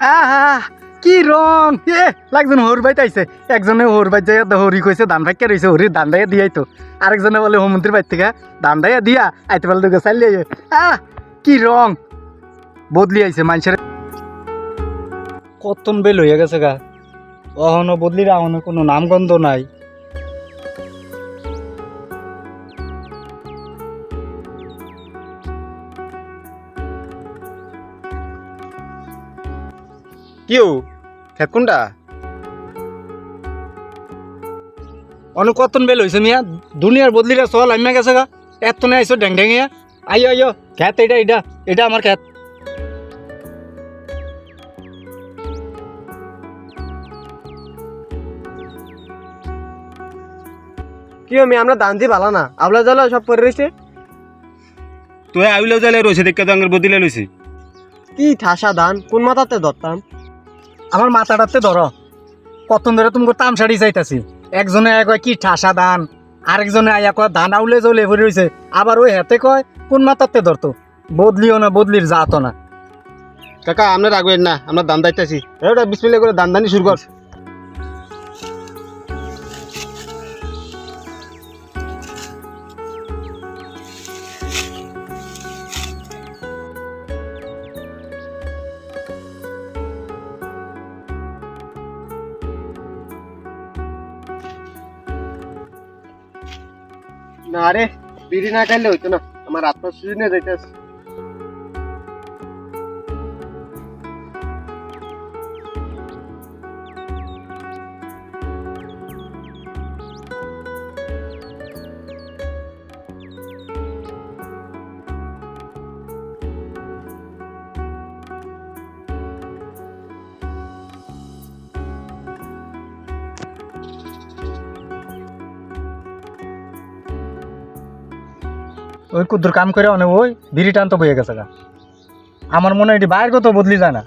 আহা, কি রং? এ, লাগজন হর বাইতে আইছে একজনে হর বাইতে হরি কইছে ধান ভাইকে রইছে হরি ধান দাইয়া দিয়াই তো। আরেকজনে বলে হোমন্ত্রীর বাইর থেকে ধান দাইয়া দিয়া, আইতে পারলে তোকে চাইলে আহ। কি রং বদলি আইছে মানুষের কতন বেল হইয়া গেছে গা। অহনো বদলি অহনো কোনো নামগন্ধ নাই। কিউ খেত কোনটা? অনেক কতন বেল হয়েছে মিয়া? দুনিয়ার বদলিরা চল আমি গেছে গা। এত না আইসো ড্যাং ড্যাঙিয়া আইয়ো আইয়ো খ্যাত এটা এটা এটা আমার খ্যাত কি আমি আমরা দান দিয়ে ভালো না? আবলা জ্বালা সব পরে রয়েছে তুই আইলেও যাইলে রয়েছে দেখে তো আঙ্গের বদিলে লইছি। কি ঠাসা ধান কোন মাথাতে ধরতাম? আমার মাথাটাতে ধরো। কতন ধরে তুমি তামসাড়ি চাইতাছি। একজনে আয় কয়, কি ঠাসা ধান? আরেকজনে আয়া কয়, ধান আউলে জলে ভরে রয়েছে আবার ওই হাতে কয়, কোন মাথাতে ধরতো? বদলিও না, বদলির জাতো না। কাকা আমরা রাখবেন না, আমরা দান দাইতেছি। এটা বিসমিল্লা করে দান দানি শুরু কর। না রে বিড়ি না খাইলে হইতো না। আমার আত্মা সুযোগ যাইতেছে। ওই কুদ্দুর কাম করে অনেক ওই বিড়ি টান তো বইয়ে গেছে গা। আমার মনে হয় এটি বাইর কত বদলি যায় না।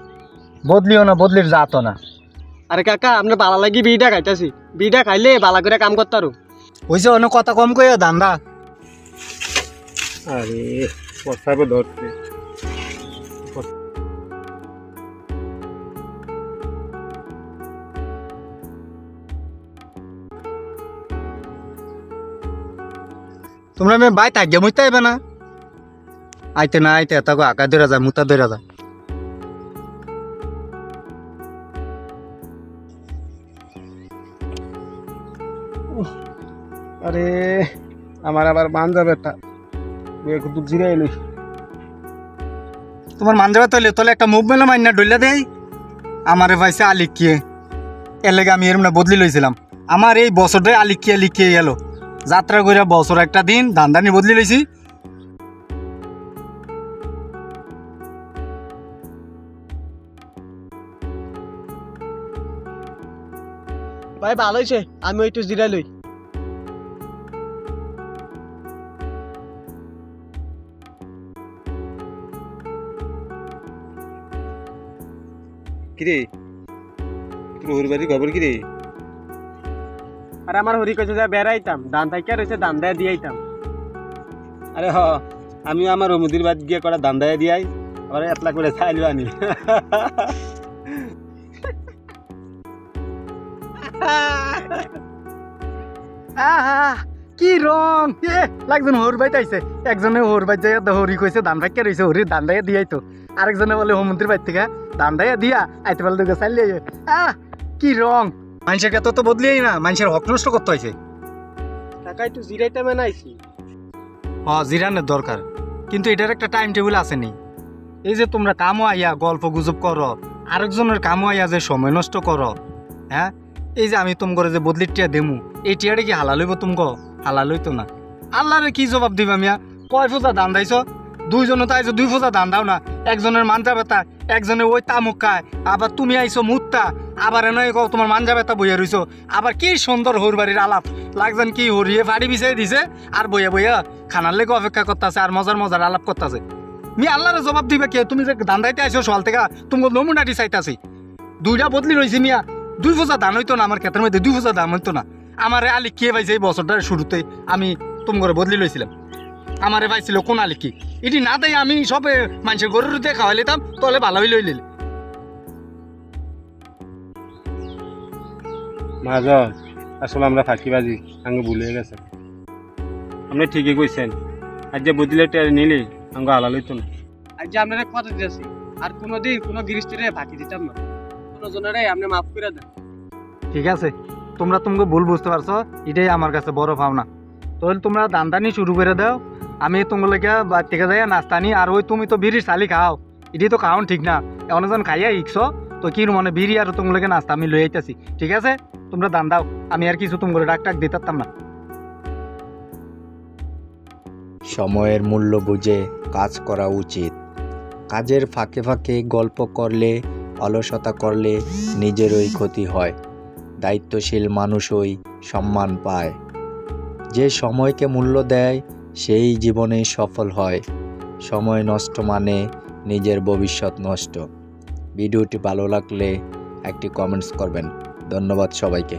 বদলিও না বদলির জাতো না। আরে কাকা আমরা বালা লাগি বিড়িটা খাইতেছি। বিড়িটা খাইলে বালা করে কাম করতারু হয়েছে অনেক কথা কম করে দান্দা। আরে কথা ধরছে তোমরা আমি বাই থাকি মুইতে আইবে না? আইতে না আইতে তাকে আঁকা ধরা যায় মুতা ধরা যায় আরে, আমার আবার তা একটু জিরাই লই। তোমার মান যাবে তাহলে তাহলে একটা মুভ মেলা মাইনা ডইলা দেই। আমারে ভাইসে আলিকিয়ে এর লেগে আমি এরম না বদলি লইছিলাম। আমার এই বছরটাই আলিকিয়ে লিখিয়ে গেল যাত্রা করে বছর একটা দিন ধান্দানি বদলি লইছি। ভাই ভালো হয়েছে আমি একটু জিরাই লই। কিরে? তোর বাড়ির খবর কিরে? আর আমার হরি কইছে যে বেড়াইতাম দান থাইকা রয়েছে দান দেয়া দিয়াইতাম আরে হ আমি আমার মুদির বাদ গিয়ে কটা দান দায় দিয়াই আবার এক লাখ করে চাইলি আনি। কি রং এ লাগজন হর বাইতে আইছে একজনে হর বাইতে যাই হরি কইছে ধান ভাইকে রইছে হরি ধান দাইয়া দিয়াই তো আরেকজনে বলে হোমন্ত্রীর বাইর থেকে ধান দাইয়া দিয়া আইতে পারলে তোকে চাইলে আহ কি রং। মানুষের কাছে তো বদলিয়াই না মানুষের হক নষ্ট করতে হয়েছে। কাকা একটু জিরাইতে আইছি হ জিরানের দরকার কিন্তু এটার একটা টাইম টেবিল আসেনি। এই যে তোমরা কামও আইয়া গল্প গুজব করো আরেকজনের কামও আইয়া যে সময় নষ্ট করো হ্যাঁ? এই যে আমি তোম করে যে বদলির টিয়া দেমু এই টিয়াটা কি হালাল হইব তুমক? হালাল হইতো না। আল্লাহরে কি জবাব দিবা মিয়া? কয় ফোজা দান দাইছ দুইজনে তো আইছো দুই ফোজা দান দাও না একজনের মানজা ব্যথা একজনে ওই তামুক খায় আবার তুমি আইছো মুত্তা আবার এনয় কও, তোমার মানজা ব্যথা বইয়া রইছো। আবার কি সুন্দর হর বাড়ির আলাপ। লাগছেন কি হরিয়ে ফাড়ি বিছাই দিছে, আর বইয়া বইয়া খানার লেগে অপেক্ষা করতেছে, আর মজার মজার আলাপ করতেছে। মি আল্লাহরে জবাব দিবে কে? তুমি যে ধান দাইতে আইছো সকাল থেকে তুমি নমুনাটি চাইতাছি দুইটা বদলি রয়েছি মিয়া। দুই ফোজা ধান হইতো না আমার ক্ষেতের মধ্যে, দুই ফোজা ধান হইতো না। আমারে আলি কে পাইছে এই বছরটার শুরুতে আমি তুমি করে বদলি লইছিলাম। আমারে পাইছিল কোন আলি কি? এটি না দেয় আমি সবে মানুষের গরুর দিয়ে খাওয়াই লিতাম তাহলে ভালো হইলে হইলে মাজন আসলে আমরা ফাঁকিবাজি আঙ্গে ভুলে গেছে। আপনি ঠিকই কইছেন। আজ যে বুঝলে টের নিলি আঙ্গ আলাল হইতো না। আজ যে আপনারা কথা দিয়েছি আর কোনোদিন কোনো গৃহস্থীরে ফাঁকি দিতাম না। কোনো জনেরে আপনি মাফ করে দেন। ঠিক আছে তোমরা তোমাকে ভুল বুঝতে পারছ এটাই আমার কাছে বড় পাওনা তাহলে তোমরা দান্দানি শুরু করে দাও আমি তোমাকে বাদ থেকে যাই নাস্তা নি আর ওই তুমি তো বিড়ির চালি খাও। এটি তো খাওন ঠিক না এমন খাইয়া ইকছো। তো কি মানে? বিড়ি আর তোমাকে নাস্তা, আমি লই আইতাছি। ঠিক আছে? তোমরা দান দাও। আমি আর কিছু তোমাকে ডাক টাক দিতাম না। সময়ের মূল্য বুঝে কাজ করা উচিত। কাজের ফাঁকে ফাঁকে গল্প করলে, অলসতা করলে নিজেরই ক্ষতি হয়। দায়িত্বশীল মানুষই সম্মান পায়। যে সময়কে মূল্য দেয়, সেই জীবনে সফল হয়। সময় নষ্ট মানে নিজের ভবিষ্যৎ নষ্ট। ভিডিওটি ভালো লাগলে একটি কমেন্টস করবেন। ধন্যবাদ সবাইকে।